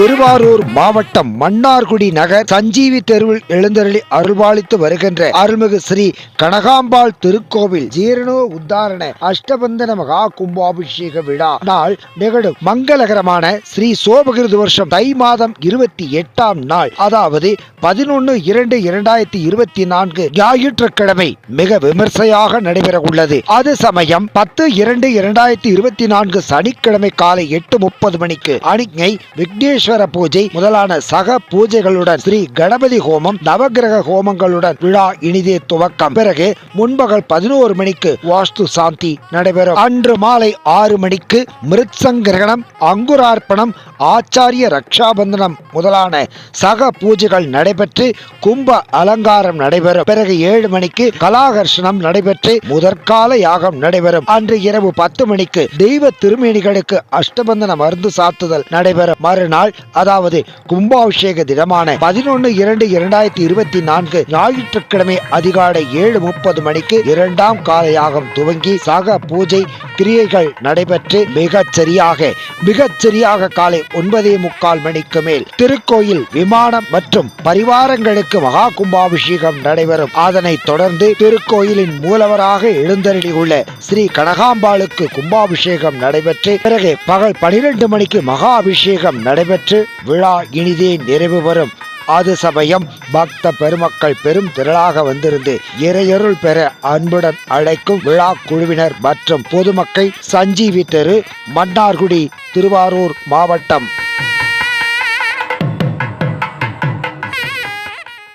திருவாரூர் மாவட்டம் மன்னார்குடி நகர் சஞ்சீவி தெருவில் எழுந்தருளி அருள்பாலித்து வருகின்ற அருள்மிகு ஸ்ரீ கனகாம்பாள் திருக்கோவில் ஜீரணோ உத்தாரண அஷ்டபந்தன மகா கும்பாபிஷேக விழா. நாள் நிகழும். மங்களகரமான ஸ்ரீ சோபகிருது வருஷம் தை மாதம் இருபத்தி எட்டாம் நாள். அதாவது பதினொன்னு இரண்டு இரண்டாயிரத்தி இருபத்தி நான்கு ஞாயிற்றுக்கிழமை மிக விமர்சையாக நடைபெற உள்ளது. அது சமயம் பத்து இரண்டு இரண்டாயிரத்தி இருபத்தி நான்கு சனிக்கிழமை காலை எட்டு முப்பது மணிக்கு. அணிஞை விக்னேஸ்வர பூஜை முதலான சக பூஜைகளுடன் ஸ்ரீ கணபதி ஹோமம் நவகிரக ஹோமங்களுடன் விழா இனிதே துவக்கம். பிறகு முன்பகல் பதினோரு மணிக்கு வாஸ்து சாந்தி நடைபெறும். அன்று மாலை ஆறு மணிக்கு மிருத்சங்கிரகணம் அங்குரார்ப்பணம் ஆச்சாரிய ரக்ஷாபந்தனம் முதலான சக பூஜைகள் நடைபெற்று கும்ப அலங்காரம் நடைபெறும். பிறகு ஏழு மணிக்கு கலாகர்ஷணம் நடைபெற்று முதற்கால யாகம் நடைபெறும். அன்று இரவு பத்து மணிக்கு தெய்வ திருமேனிகளுக்கு அஷ்டபந்தன மருந்து சாத்துதல் நடைபெறும். மறுநாள் அதாவது கும்பாபிஷேக தினமான பதினொன்று இரண்டு இரண்டாயிரத்தி இருபத்தி நான்கு ஞாயிற்றுக்கிழமை அதிகாலை ஏழு முப்பது மணிக்கு இரண்டாம் காலையாகம் துவங்கி சக பூஜை கிரியைகள் நடைபெற்று மிகச் சரியாக மிகச் சரியாக காலை ஒன்பதே முக்கால் மணிக்கு மேல் திருக்கோயில் விமானம் மற்றும் பரிவாரங்களுக்கு மகா கும்பாபிஷேகம் நடைபெறும். அதனைத் தொடர்ந்து திருக்கோயிலின் மூலவராக எழுந்தருளியுள்ள ஸ்ரீ கனகாம்பாளுக்கு கும்பாபிஷேகம் நடைபெற்று பிறகு பகல் பனிரெண்டு மணிக்கு மகா அபிஷேகம் நடைபெற்று விழா இனிதே நிறைவு பெறும். அது சமயம் பக்த பெருமக்கள் பெரும் திரளாக வந்திருந்து இறையருள் பெற அன்புடன் அழைக்கும் விழா குழுவினர் மற்றும் பொதுமக்கள் சஞ்சீவி தெரு மன்னார்குடி திருவாரூர் மாவட்டம்.